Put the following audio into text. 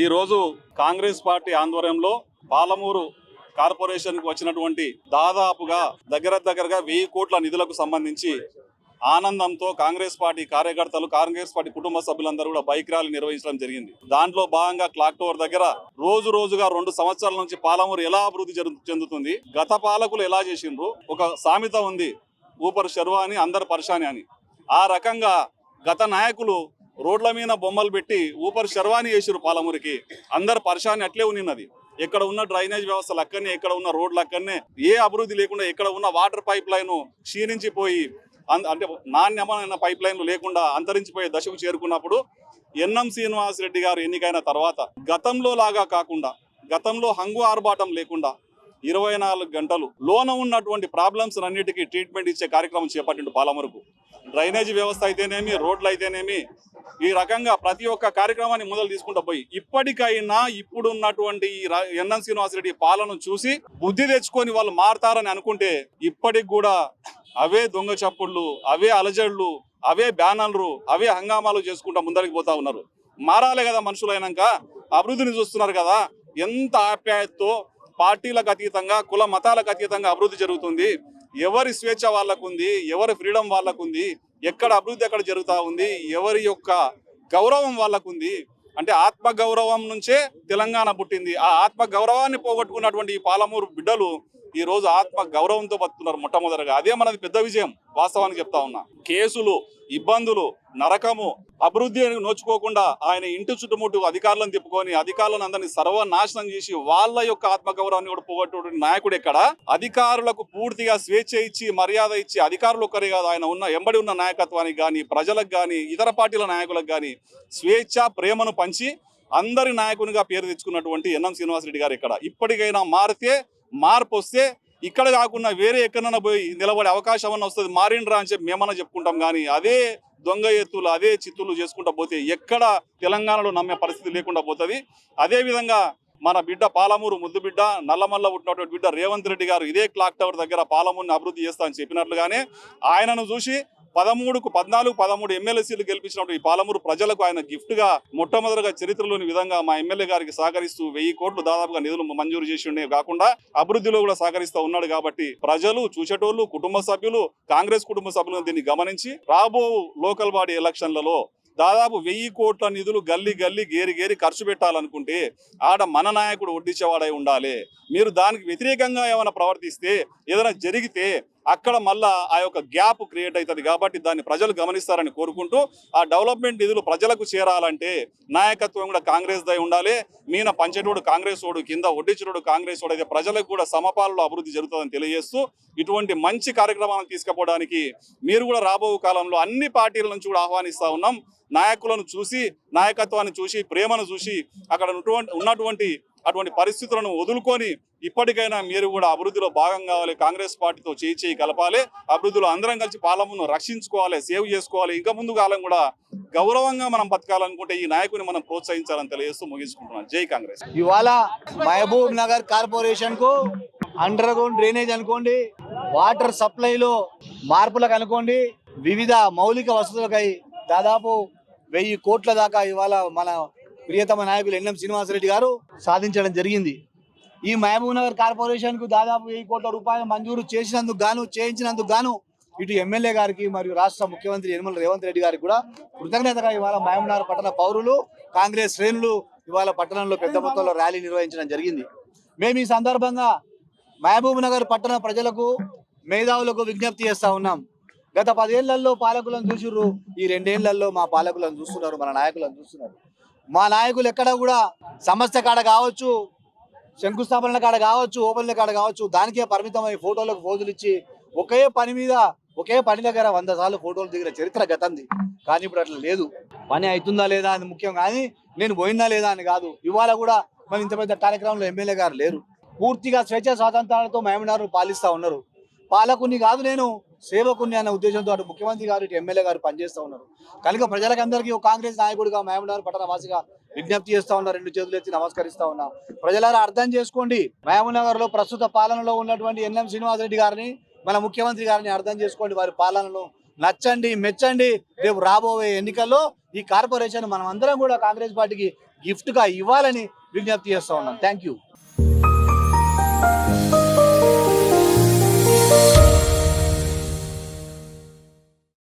ఈరోజు కాంగ్రెస్ పార్టీ ఆధ్వర్యంలో పాలమూరు కార్పొరేషన్కు వచ్చినటువంటి దాదాపుగా దగ్గర దగ్గరగా వెయ్యి కోట్ల నిధులకు సంబంధించి ఆనందంతో కాంగ్రెస్ పార్టీ కార్యకర్తలు కాంగ్రెస్ పార్టీ కుటుంబ సభ్యులందరూ కూడా బైక్ ర్యాలీ నిర్వహించడం జరిగింది. దాంట్లో భాగంగా క్లాక్ టవర్ దగ్గర రోజు రోజుగా రెండు సంవత్సరాల నుంచి పాలమూరు ఎలా అభివృద్ధి చెందుతుంది గత పాలకులు ఎలా చేసిండ్రు ఒక సామెత ఉంది ఊపర్ శర్వా అని అందరు పరిశాని అని. ఆ రకంగా గత నాయకులు రోడ్ల మీద బొమ్మలు పెట్టి ఊపర్ శర్వాణి చేసిరు పాలమూరికి. అందరు పరిశాని అట్లే ఉన్నది. ఎక్కడ ఉన్న డ్రైనేజ్ వ్యవస్థలు అక్కడనే ఎక్కడ ఉన్న రోడ్లు అక్కడనే ఏ అభివృద్ధి లేకుండా ఎక్కడ ఉన్న వాటర్ పైప్ లైన్ క్షీణించిపోయి అన్- అంటే నాణ్యమైన పైప్ లైన్లు లేకుండా అంతరించిపోయే దశకు చేరుకున్నప్పుడు ఎన్ఎం శ్రీనివాస్ రెడ్డి గారు ఎన్నికైన తర్వాత గతంలో లాగా కాకుండా గతంలో హంగు ఆర్భాటం లేకుండా ఇరవై నాలుగు గంటలు లోన ఉన్నటువంటి ప్రాబ్లమ్స్ అన్నిటికీ ట్రీట్మెంట్ ఇచ్చే కార్యక్రమం చేపట్టిండు పాలమరుకు డ్రైనేజీ వ్యవస్థ అయితేనేమి రోడ్లు అయితేనేమి ఈ రకంగా ప్రతి ఒక్క కార్యక్రమాన్ని మొదలు తీసుకుంటూ పోయి ఇప్పటికైనా ఇప్పుడున్నటువంటి ఈ ఎన్ఎన్ ఎన్ఎం శ్రీనివాసరెడ్డి పాలన చూసి బుద్ధి తెచ్చుకొని వాళ్ళు మారతారని అనుకుంటే ఇప్పటికి కూడా అవే దొంగ చప్పుళ్ళు అవే అలజడులు అవే బ్యానర్లు అవే హంగామాలు చేసుకుంటూ ముందరికి పోతా ఉన్నారు. మారాలే కదా మనుషులైనాక అభివృద్ధిని చూస్తున్నారు కదా ఎంత ఆప్యాయతతో పార్టీలకు అతీతంగా కుల మతాలకు అతీతంగా అభివృద్ధి జరుగుతుంది. ఎవరి స్వేచ్ఛ వాళ్ళకు ఉంది ఎవరి ఫ్రీడమ్ వాళ్ళకు ఉంది ఎక్కడ అభివృద్ధి ఎక్కడ జరుగుతా ఉంది ఎవరి యొక్క గౌరవం వాళ్ళకు ఉంది అంటే ఆత్మ గౌరవం నుంచే తెలంగాణ పుట్టింది. ఆ ఆత్మ గౌరవాన్ని పోగొట్టుకున్నటువంటి ఈ పాలమూరు బిడ్డలు ఈ రోజు ఆత్మ గౌరవంతో బతుకున్నారు మొట్టమొదటిగా. అదే మనది పెద్ద విజయం వాస్తవానికి చెప్తా ఉన్నా. కేసులు ఇబ్బందులు నరకము అభివృద్ధి అని నోచుకోకుండా ఆయన ఇంటి చుట్టుముట్టు అధికారులను తిప్పుకొని అధికారులను అందరినీ సర్వనాశనం చేసి వాళ్ళ యొక్క ఆత్మగౌరవాన్ని కూడా పోగొట్టు నాయకుడు ఎక్కడ? అధికారులకు పూర్తిగా స్వేచ్ఛ ఇచ్చి మర్యాద ఇచ్చి అధికారులు ఒక్కరే కాదు ఆయన ఉన్న ఎంబడి ఉన్న నాయకత్వానికి కానీ ప్రజలకు కానీ ఇతర పార్టీల నాయకులకు కానీ స్వేచ్ఛ ప్రేమను పంచి అందరి నాయకునిగా పేరు తెచ్చుకున్నటువంటి ఎన్ఎం శ్రీనివాసరెడ్డి గారు ఇక్కడ ఇప్పటికైనా మారితే మార్పు వస్తే ఇక్కడ కాకుండా వేరే ఎక్కడైనా పోయి నిలబడే అవకాశం అన్న వస్తుంది? మారిండ్రా అని చెప్పి మేమన్నా చెప్పుకుంటాం కానీ అదే దొంగ ఎత్తులు అదే చిత్తులు చేసుకుంటా పోతే ఎక్కడ తెలంగాణలో నమ్మే పరిస్థితి లేకుండా పోతుంది. అదే విధంగా మన బిడ్డ పాలమూరు ముద్దు బిడ్డ నల్లమల్ల పుట్టినటువంటి బిడ్డ రేవంత్ రెడ్డి గారు ఇదే క్లాక్ టవర్ దగ్గర పాలమూరుని అభివృద్ధి చేస్తా అని చెప్పినట్లుగానే ఆయనను చూసి పదమూడుకు పద్నాలుగు పదమూడు ఎమ్మెల్యేసీలు గెలిపించినప్పుడు ఈ పాలమూరు ప్రజలకు ఆయన గిఫ్ట్గా మొట్టమొదటిగా చరిత్రలోని విధంగా మా ఎమ్మెల్యే గారికి సహకరిస్తూ వెయ్యి కోట్లు దాదాపుగా నిధులు మంజూరు చేసి ఉండే కాకుండా అభివృద్ధిలో కూడా సహకరిస్తూ ఉన్నాడు కాబట్టి ప్రజలు చూసేటోళ్ళు కుటుంబ సభ్యులు కాంగ్రెస్ కుటుంబ సభ్యులు దీన్ని గమనించి రాబో లోకల్ బాడీ ఎలక్షన్లలో దాదాపు వెయ్యి కోట్ల నిధులు గల్లీ గల్లీ గేరి గేరి ఖర్చు పెట్టాలనుకుంటే ఆడ మన నాయకుడు వడ్డించేవాడై ఉండాలి. మీరు దానికి వ్యతిరేకంగా ఏమైనా ప్రవర్తిస్తే ఏదైనా జరిగితే అక్కడ మళ్ళా ఆ యొక్క గ్యాప్ క్రియేట్ అవుతుంది కాబట్టి దాన్ని ప్రజలు గమనిస్తారని కోరుకుంటూ ఆ డెవలప్మెంట్ నిధులు ప్రజలకు చేరాలంటే నాయకత్వం కూడా కాంగ్రెస్ దై ఉండాలి. మీన పంచటోడు కాంగ్రెస్ ఓడు కింద వడ్డించటోడు కాంగ్రెస్ ఓడు అయితే ప్రజలకు కూడా సమపాలలో అభివృద్ధి జరుగుతుందని తెలియజేస్తూ ఇటువంటి మంచి కార్యక్రమాలను తీసుకుపోవడానికి మీరు కూడా రాబో కాలంలో అన్ని పార్టీల నుంచి కూడా ఆహ్వానిస్తా ఉన్నాం. నాయకులను చూసి నాయకత్వాన్ని చూసి ప్రేమను చూసి అక్కడ ఉన్నటువంటి అటువంటి పరిస్థితులను వదులుకొని ఇప్పటికైనా మీరు కూడా అభివృద్ధిలో భాగం కావాలి. కాంగ్రెస్ పార్టీతో చేయి చేయి కలపాలి. అభివృద్ధిలో అందరం కలిసి పాలమును రక్షించుకోవాలి సేవ్ చేసుకోవాలి. ఇంకా ముందు కాలం కూడా గౌరవంగా మనం బతకాలనుకుంటే ఈ నాయకుని మనం ప్రోత్సహించాలని తెలియజేస్తూ ముగించుకుంటున్నాం జై కాంగ్రెస్. ఇవాళ మహబూబ్ నగర్ కార్పొరేషన్కు అండర్ గ్రౌండ్ డ్రైనేజ్ అనుకోండి వాటర్ సప్లైలో మార్పులకు అనుకోండి వివిధ మౌలిక వసతులకై దాదాపు వెయ్యి కోట్ల దాకా ఇవాళ మన ప్రియతమ నాయకులు ఎన్ఎం శ్రీనివాసరెడ్డి గారు సాధించడం జరిగింది. ఈ మహబూబ్ నగర్ కార్పొరేషన్కు దాదాపు వెయ్యి కోట్ల రూపాయలు మంజూరు చేసినందుకు గాను చేయించినందుకు గాను ఇటు ఎమ్మెల్యే గారికి మరియు రాష్ట్ర ముఖ్యమంత్రి యనమల రేవంత్ రెడ్డి గారికి కూడా కృతజ్ఞతగా ఇవాళ మహబూబ్నగర్ పట్టణ పౌరులు కాంగ్రెస్ శ్రేణులు ఇవాళ పట్టణంలో పెద్ద మొత్తంలో ర్యాలీ నిర్వహించడం జరిగింది. మేము ఈ సందర్భంగా మహబూబ్ నగర్ పట్టణ ప్రజలకు మేధావులకు విజ్ఞప్తి చేస్తా ఉన్నాం. గత పదేళ్ళలో పాలకులను చూసిర్రు ఈ రెండేళ్ళలో మా పాలకులను చూస్తున్నారు మన నాయకులను చూస్తున్నారు. మా నాయకులు ఎక్కడ కూడా సమస్య కాడ కావచ్చు శంకుస్థాపనల కాడ కావచ్చు ఓపెన్ల కాడ కావచ్చు దానికే పరిమితమై ఫోటోలకు ఫోజులు ఇచ్చి ఒకే పని మీద ఒకే పని దగ్గర వంద సార్లు ఫోటోలు దిగిన చరిత్ర గతంది. కానీ ఇప్పుడు అట్లా లేదు. పని అవుతుందా లేదా అని ముఖ్యం కానీ నేను పోయిందా లేదా అని కాదు. ఇవాళ కూడా మన ఇంత పెద్ద కార్యక్రమంలో ఎమ్మెల్యే గారు లేరు. పూర్తిగా స్వేచ్ఛ స్వాతంత్రాలతో మేమినారు పాలిస్తూ ఉన్నారు. పాలకుని కాదు నేను సేవకుని అనే ఉద్దేశంతో అటు ముఖ్యమంత్రి గారు ఇటు ఎమ్మెల్యే గారు పనిచేస్తూ ఉన్నారు. కనుక ప్రజలకందరికీ ఒక కాంగ్రెస్ నాయకుడిగా మహమనారు పట్టణ వాసిగా విజ్ఞప్తి చేస్తా ఉన్నా రెండు చేతులు ఎత్తి నమస్కరిస్తా ఉన్నా. ప్రజలారా అర్థం చేసుకోండి. మహమూనగర్లో ప్రస్తుత పాలనలో ఉన్నటువంటి ఎన్ఎం శ్రీనివాసరెడ్డి గారిని మన ముఖ్యమంత్రి గారిని అర్థం చేసుకోండి. వారి పాలనలో నచ్చండి మెచ్చండి. రేపు రాబోయే ఎన్నికల్లో ఈ కార్పొరేషన్ మనం అందరం కూడా కాంగ్రెస్ పార్టీకి గిఫ్ట్గా ఇవ్వాలని విజ్ఞప్తి చేస్తా ఉన్నాం. Thank you